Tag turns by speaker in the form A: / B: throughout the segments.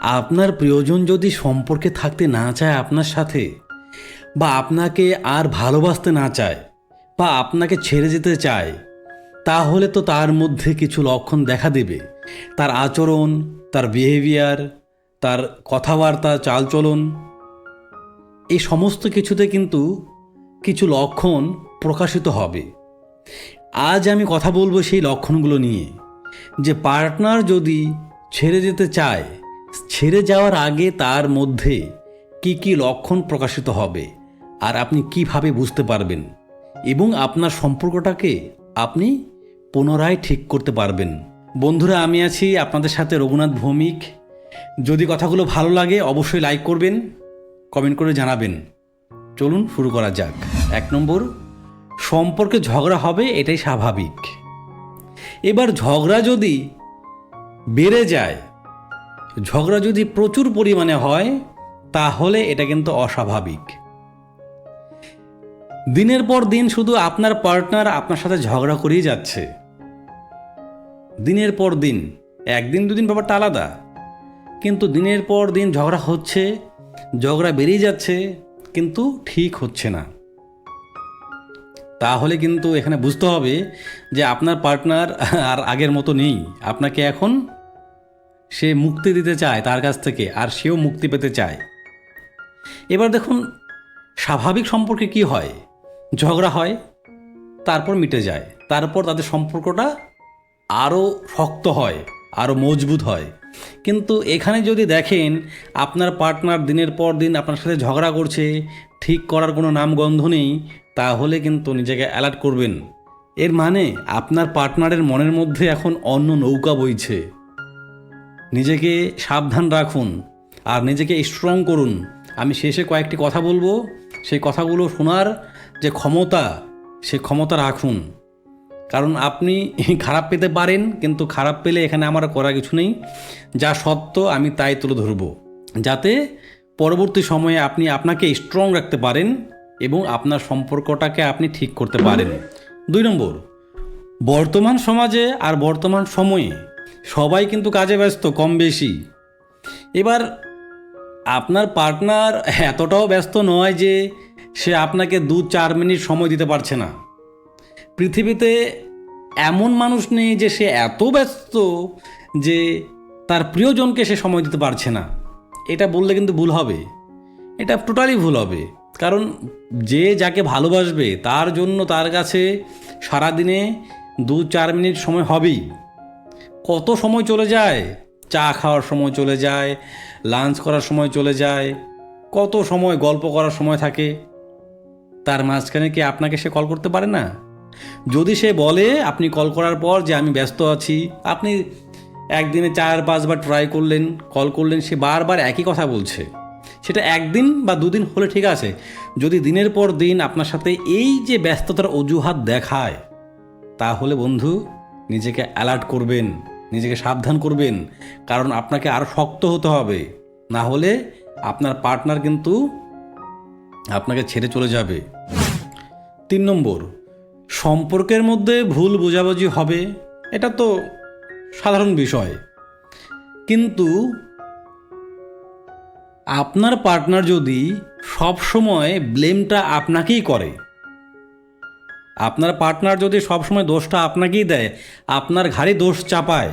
A: আপনার প্রিয়জন যদি সম্পর্কে থাকতে না চায় আপনার সাথে, বা আপনাকে আর ভালোবাসতে না চায়, বা আপনাকে ছেড়ে যেতে চায়, তাহলে তো তার মধ্যে কিছু লক্ষণ দেখা দেবে। তার আচরণ, তার বিহেভিয়ার তার কথাবার্তা, চালচলন এই সমস্ত কিছুতে কিন্তু কিছু লক্ষণ প্রকাশিত হবে। আজ আমি কথা বলব সেই লক্ষণগুলো নিয়ে, যে পার্টনার যদি ছেড়ে যেতে চায় ছেড়ে যাওয়ার আগে তার মধ্যে কি কি লক্ষণ প্রকাশিত হবে আর আপনি কীভাবে বুঝতে পারবেন এবং আপনার সম্পর্কটাকে আপনি পুনরায় ঠিক করতে পারবেন। বন্ধুরা, আমি আছি আপনাদের সাথে রঘুনাথ ভৌমিক। যদি কথাগুলো ভালো লাগে, অবশ্যই লাইক করবেন কমেন্ট করে জানাবেন। চলুন শুরু করা যাক। এক নম্বর, সম্পর্কে ঝগড়া হবে, এটাই স্বাভাবিক। এবার ঝগড়া যদি বেড়ে যায় ঝগড়া যদি প্রচুর পরিমাণে হয়, তাহলে এটা কিন্তু অস্বাভাবিক। দিনের পর দিন শুধু আপনার পার্টনার আপনার সাথে ঝগড়া করেই যাচ্ছে। দিনের পর দিন, একদিন দুদিন ব্যাপারটা আলাদা। কিন্তু দিনের পর দিন ঝগড়া হচ্ছে, ঝগড়া বেরিয়ে যাচ্ছে, কিন্তু ঠিক হচ্ছে না। তাহলে কিন্তু এখানে বুঝতে হবে যে আপনার পার্টনার আর আগের মতো নেই। আপনাকে এখন সে মুক্তি দিতে চায় তার কাছ থেকে, আর সেও মুক্তি পেতে চায়। এবার দেখুন, স্বাভাবিক সম্পর্কে কি হয়? ঝগড়া হয়, তারপর মিটে যায়, তারপর তাদের সম্পর্কটা আরও শক্ত হয়, আরও মজবুত হয়। কিন্তু এখানে যদি দেখেন, আপনার পার্টনার দিনের পর দিন আপনার সাথে ঝগড়া করছে, ঠিক করার কোনো নামগন্ধ নেই, তাহলে কিন্তু নিজেকে অ্যালার্ট করবেন। এর মানে আপনার পার্টনারের মনের মধ্যে এখন অন্য নৌকা বইছে। নিজেকে সাবধান রাখুন আর নিজেকে স্ট্রং করুন। আমি শেষে কয়েকটি কথা বলব। সেই কথাগুলো শোনার যে ক্ষমতা, সে ক্ষমতা রাখুন। কারণ আপনি খারাপ পেতে পারেন, কিন্তু খারাপ পেলে এখানে আমার করা কিছু নেই। যা সত্য, আমি তাই তুলে ধরব। যাতে পরবর্তী সময়ে আপনি আপনাকে স্ট্রং রাখতে পারেন এবং আপনার সম্পর্কটাকে আপনি ঠিক করতে পারেন। দুই নম্বর, বর্তমান সমাজে আর বর্তমান সময়ে সবাই কিন্তু কাজে ব্যস্ত, কম বেশি। এবার আপনার পার্টনার এতটাও ব্যস্ত নয় যে সে আপনাকে দু চার মিনিট সময় দিতে পারছে না। পৃথিবীতে এমন মানুষ নেই যে সে এত ব্যস্ত যে তার প্রিয়জনকে সে সময় দিতে পারছে না। এটা বললে কিন্তু ভুল হবে। এটা টোটালি ভুল হবে। কারণ যে যাকে ভালোবাসবে, তার জন্য তার কাছে সারাদিনে দু চার মিনিট সময় হবেই। কত সময় চলে যায়? চা খাওয়ার সময় চলে যায় লাঞ্চ করার সময় চলে যায়, কত সময় গল্প করার সময় থাকে? তার মাঝখানে কি আপনাকে সে কল করতে পারে না? যদি সে বলে, আপনি কল করার পর যে আমি ব্যস্ত আছি, আপনি একদিনে চার পাঁচবার ট্রাই করলেন কল করলেন, সে বারবার একই কথা বলছে। সেটা একদিন বা দুদিন হলে ঠিক আছে। যদি দিনের পর দিন আপনার সাথে এই যে ব্যস্ততার অজুহাত দেখায়, তাহলে বন্ধু, নিজেকে অ্যালার্ট করবেন। নিজেকে সাবধান করবেন, কারণ আপনাকে আরও শক্ত হতে হবে। না হলে আপনার পার্টনার কিন্তু আপনাকে ছেড়ে চলে যাবে। তিন নম্বর, সম্পর্কের মধ্যে ভুল বোঝাবুঝি হবে। এটা তো সাধারণ বিষয়। কিন্তু আপনার পার্টনার যদি সব সময় ব্লেমটা আপনাকেই করে আপনার পার্টনার যদি সবসময় দোষটা আপনাকেই দেয়, আপনার ঘাড়ে দোষ চাপায়,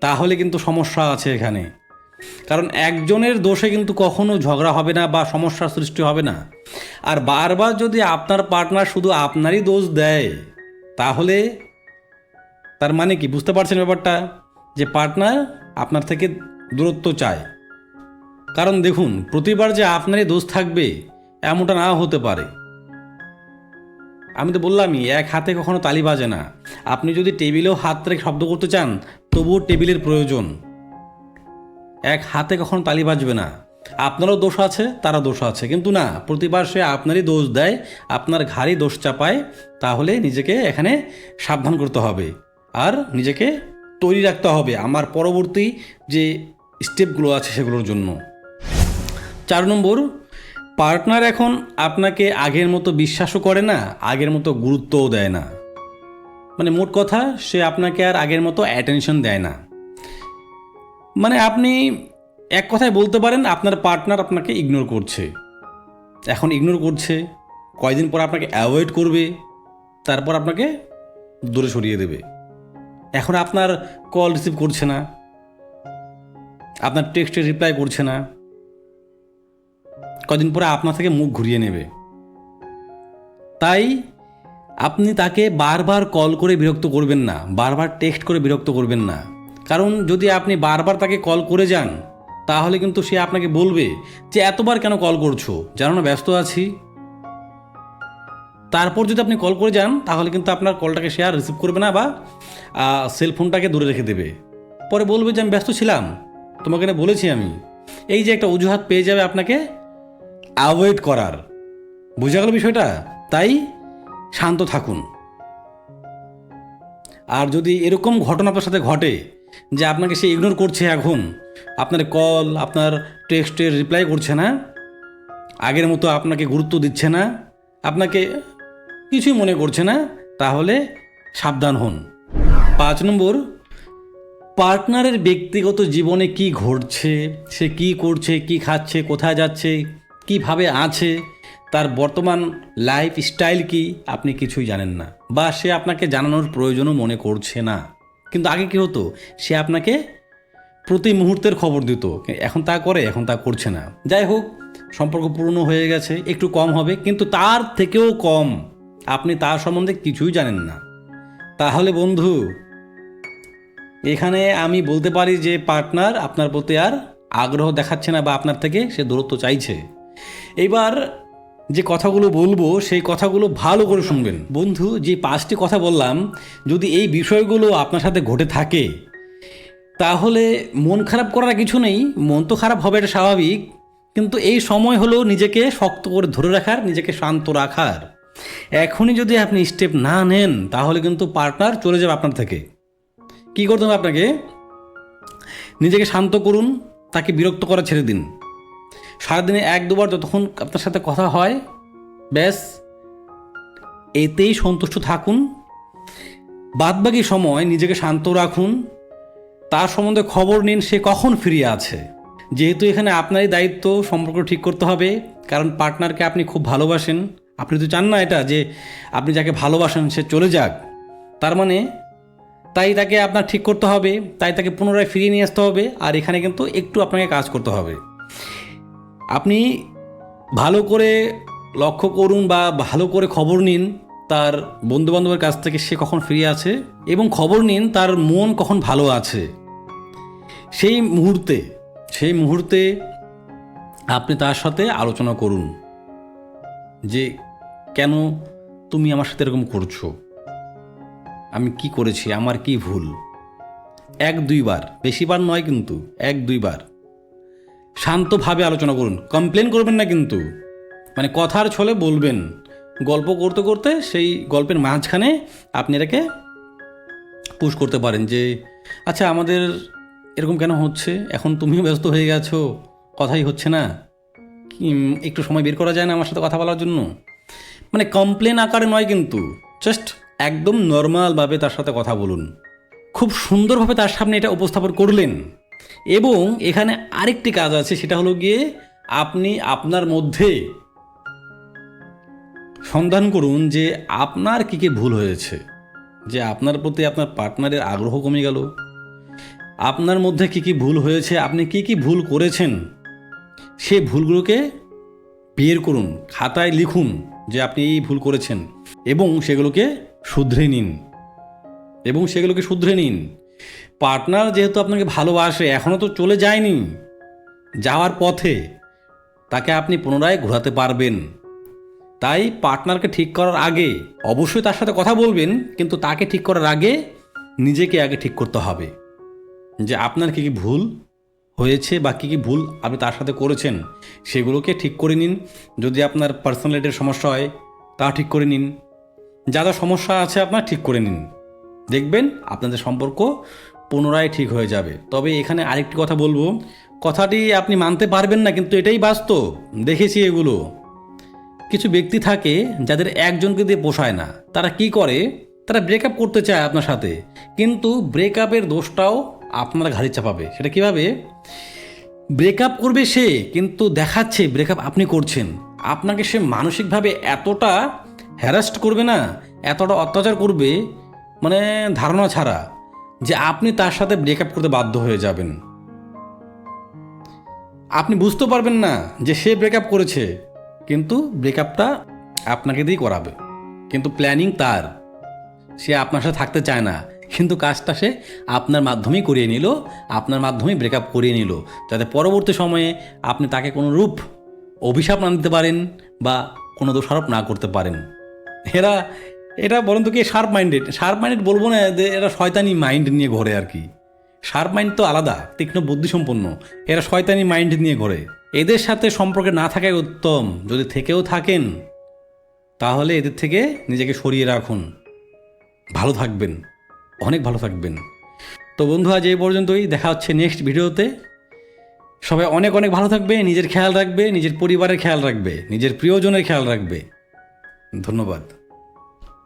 A: তাহলে কিন্তু সমস্যা আছে এখানে। কারণ একজনের দোষে কিন্তু কখনো ঝগড়া হবে না বা সমস্যার সৃষ্টি হবে না। আর বারবার যদি আপনার পার্টনার শুধু আপনারই দোষ দেয়, তাহলে তার মানে কি? বুঝতে পারছেন ব্যাপারটা? যে পার্টনার আপনার থেকে দূরত্ব চায়। কারণ দেখুন, প্রতিবার যে আপনারই দোষ থাকবে, এমনটা না হতে পারে। আমি তো বললামই, এক হাতে কখনো তালি বাজে না। আপনি যদি টেবিলেও হাত রেখে শব্দ করতে চান, তবুও টেবিলের প্রয়োজন। এক হাতে কখনো তালি বাজবে না। আপনারও দোষ আছে তারা দোষ আছে। কিন্তু না, প্রতিবার সে আপনারই দোষ দেয়, আপনার ঘাড়ি দোষ চাপায়, তাহলে নিজেকে এখানে সাবধান করতে হবে। আর নিজেকে তৈরি রাখতে হবে আমার পরবর্তী যে স্টেপগুলো আছে সেগুলোর জন্য। চার নম্বর পার্টনার এখন আপনাকে আগের মতো বিশ্বাসও করে না, আগের মতো গুরুত্বও দেয় না। মানে মোট কথা, সে আপনাকে আর আগের মতো অ্যাটেনশন দেয় না। মানে আপনি এক কথায় বলতে পারেন, আপনার পার্টনার আপনাকে ইগনোর করছে। এখন ইগনোর করছে, কয়দিন পর আপনাকে অ্যাভয়েড করবে, তারপর আপনাকে দূরে সরিয়ে দেবে। এখন আপনার কল রিসিভ করছে না, আপনার টেক্সটে রিপ্লাই করছে না। কদিন পরে আপনার থেকে মুখ ঘুরিয়ে নেবে। তাই আপনি তাকে বারবার কল করে বিরক্ত করবেন না, বারবার টেক্সট করে বিরক্ত করবেন না। কারণ যদি আপনি বারবার তাকে কল করে যান, তাহলে কিন্তু সে আপনাকে বলবে যে, এতবার কেন কল করছ? জানো না, ব্যস্ত আছি। তারপর যদি আপনি কল করে যান, তাহলে কিন্তু আপনার কলটাকে সে আর রিসিভ করবে না বা সেল ফোনটাকে দূরে রেখে দেবে। পরে বলবে যে, আমি ব্যস্ত ছিলাম। তোমাকে বলেছি আমি। এই যে একটা অজুহাত পেয়ে যাবে আপনাকে অ্যাভয়েড করার। বোঝা গেল বিষয়টা? তাই শান্ত থাকুন। আর যদি এরকম ঘটনা আপনার সাথে ঘটে যে আপনাকে সে ইগনোর করছে এখন, আপনার কল আপনার টেক্সটের রিপ্লাই করছে না, আগের মতো আপনাকে গুরুত্ব দিচ্ছে না, আপনাকে কিছুই মনে করছে না, তাহলে সাবধান হন। পাঁচ নম্বর পার্টনারের ব্যক্তিগত জীবনে কি ঘটছে, সে কি করছে, কি খাচ্ছে, কোথায় যাচ্ছে কীভাবে আছে, তার বর্তমান লাইফ স্টাইল কি, আপনি কিছুই জানেন না। বা সে আপনাকে জানানোর প্রয়োজনও মনে করছে না। কিন্তু আগে কী হতো, সে আপনাকে প্রতি মুহূর্তের খবর দিত, এখন তা করে, এখন তা করছে না। যাই হোক, সম্পর্ক পুরনো হয়ে গেছে, একটু কম হবে, কিন্তু তার থেকেও কম। আপনি তার সম্বন্ধে কিছুই জানেন না। তাহলে বন্ধু, এখানে আমি বলতে পারি যে পার্টনার আপনার প্রতি আর আগ্রহ দেখাচ্ছে না বা আপনার থেকে সে দূরত্ব চাইছে। এইবার যে কথাগুলো বলব, সেই কথাগুলো ভালো করে শুনবেন। বন্ধু, যে পাঁচটি কথা বললাম, যদি এই বিষয়গুলো আপনার সাথে ঘটে থাকে, তাহলে মন খারাপ করার কিছু নেই। মন তো খারাপ হবে, এটা স্বাভাবিক। কিন্তু এই সময় হলো নিজেকে শক্ত করে ধরে রাখার, নিজেকে শান্ত রাখার। এখনই যদি আপনি স্টেপ না নেন, তাহলে কিন্তু পার্টনার চলে যাবে আপনার থেকে। কী করতে হবে আপনাকে? নিজেকে শান্ত করুন, তাকে বিরক্ত করা ছেড়ে দিন। সারাদিনে এক, দুবার যতক্ষণ আপনার সাথে কথা হয়, ব্যাস, এতেই সন্তুষ্ট থাকুন। বাদবাকি সময় নিজেকে শান্ত রাখুন। তার সম্বন্ধে খবর নিন সে কখন ফিরিয়ে আছে। যেহেতু এখানে আপনারই দায়িত্ব, সম্পর্ক ঠিক করতে হবে, কারণ পার্টনারকে আপনি খুব ভালোবাসেন। আপনি তো চান না এটা, যে আপনি যাকে ভালোবাসেন সে চলে যাক। তার মানে তাই তাকে আপনার ঠিক করতে হবে, তাই তাকে পুনরায় ফিরিয়ে নিয়ে আসতে হবে, আর এখানে কিন্তু একটু আপনাকে কাজ করতে হবে। আপনি ভালো করে লক্ষ্য করুন বা ভালো করে খবর নিন তার বন্ধুবান্ধবের কাছ থেকে সে কখন ফিরে আছে এবং খবর নিন তার মন কখন ভালো আছে। সেই মুহূর্তে সেই মুহূর্তে আপনি তার সাথে আলোচনা করুন যে, কেন তুমি আমার সাথে এরকম করছ? আমি কি করেছি? আমার কি ভুল? এক দুইবার, বেশিবার নয় কিন্তু, এক দুইবার। শান্তভাবে আলোচনা করুন। কমপ্লেন করবেন না কিন্তু। মানে কথার ছলে বলবেন। গল্প করতে করতে সেই গল্পের মাঝখানে আপনি এটাকে পুশ করতে পারেন যে আচ্ছা আমাদের এরকম কেন হচ্ছে? এখন তুমিও ব্যস্ত হয়ে গেছো। কথাই হচ্ছে না। একটু সময় বের করা যায় না আমার সাথে কথা বলার জন্য? মানে কমপ্লেন আকারে নয় কিন্তু। জাস্ট একদম নর্মালভাবে তার সাথে কথা বলুন। খুব সুন্দরভাবে তার সামনে এটা উপস্থাপন করলেন। এবং এখানে আরেকটি কাজ আছে, সেটা হলো গিয়ে আপনি আপনার মধ্যে সন্ধান করুন যে আপনার কী কী ভুল হয়েছে, যে আপনার প্রতি আপনার পার্টনারের আগ্রহ কমে গেল, আপনার মধ্যে কী কী ভুল হয়েছে, আপনি কী কী ভুল করেছেন, সে ভুলগুলোকে বের করুন, খাতায় লিখুন যে আপনি এই ভুল করেছেন এবং সেগুলোকে শুধরে নিন, এবং সেগুলোকে শুধরে নিন। পার্টনার যেহেতু আপনাকে ভালোবাসে এখনও তো চলে যায়নি। যাওয়ার পথে তাকে আপনি পুনরায় ঘোরাতে পারবেন। তাই পার্টনারকে ঠিক করার আগে অবশ্যই তার সাথে কথা বলবেন, কিন্তু তাকে ঠিক করার আগে নিজেকে আগে ঠিক করতে হবে। যে আপনার কী কী ভুল হয়েছে বা কী কী ভুল আপনি তার সাথে করেছেন, সেগুলোকে ঠিক করে নিন। যদি আপনার পার্সোনালিটির সমস্যা হয়, তা ঠিক করে নিন। যা যা সমস্যা আছে আপনার ঠিক করে নিন। দেখবেন আপনাদের সম্পর্ক পুনরায় ঠিক হয়ে যাবে। তবে এখানে আরেকটি কথা বলব। কথাটি আপনি মানতে পারবেন না, কিন্তু এটাই বাস্তব। দেখেছি এগুলো। কিছু ব্যক্তি থাকে যাদের একজনকে দিয়ে পোষায় না। তারা কি করে? তারা ব্রেকআপ করতে চায় আপনার সাথে। কিন্তু ব্রেকআপের দোষটাও আপনার ঘাড়ি চাপাবে। সেটা কীভাবে? ব্রেকআপ করবে সে, কিন্তু দেখাচ্ছে ব্রেকআপ আপনি করছেন। আপনাকে সে মানসিকভাবে এতটা হ্যারাস্ট করবে না, এতটা অত্যাচার করবে মানে ধারণা ছাড়া। যে আপনি তার সাথে ব্রেকআপ করতে বাধ্য হয়ে যাবেন। আপনি বুঝতে পারবেন না যে সে ব্রেকআপ করেছে, কিন্তু ব্রেকআপটা আপনাকে দিয়েই করাবে। কিন্তু প্ল্যানিং তার। সে আপনার সাথে থাকতে চায় না, কিন্তু কাজটা সে আপনার মাধ্যমেই করিয়ে নিল, আপনার মাধ্যমেই ব্রেকআপ করিয়ে নিল, যাতে পরবর্তী সময়ে আপনি তাকে কোনো রূপ, অভিশাপ না দিতে পারেন বা কোনো দোষারোপ না করতে পারেন। এরা এটা বলেন তো কি শার্প মাইন্ডেড শার্প মাইন্ডেড বলব না, যে এরা শয়তানি মাইন্ড নিয়ে ঘোরে আর কি। শার্প মাইন্ড তো আলাদা, তীক্ষ্ণ বুদ্ধিসম্পন্ন এরা শয়তানি মাইন্ড নিয়ে ঘোরে। এদের সাথে সম্পর্কে না থাকাই উত্তম। যদি থেকেও থাকেন, তাহলে এদের থেকে নিজেকে সরিয়ে রাখুন। ভালো থাকবেন, অনেক ভালো থাকবেন। তো বন্ধু, আজ এই পর্যন্তই। দেখা হচ্ছে নেক্সট ভিডিওতে। সবাই অনেক অনেক ভালো থাকবে, নিজের খেয়াল রাখবে, নিজের পরিবারের খেয়াল রাখবে, নিজের প্রিয়জনের খেয়াল রাখবে। ধন্যবাদ।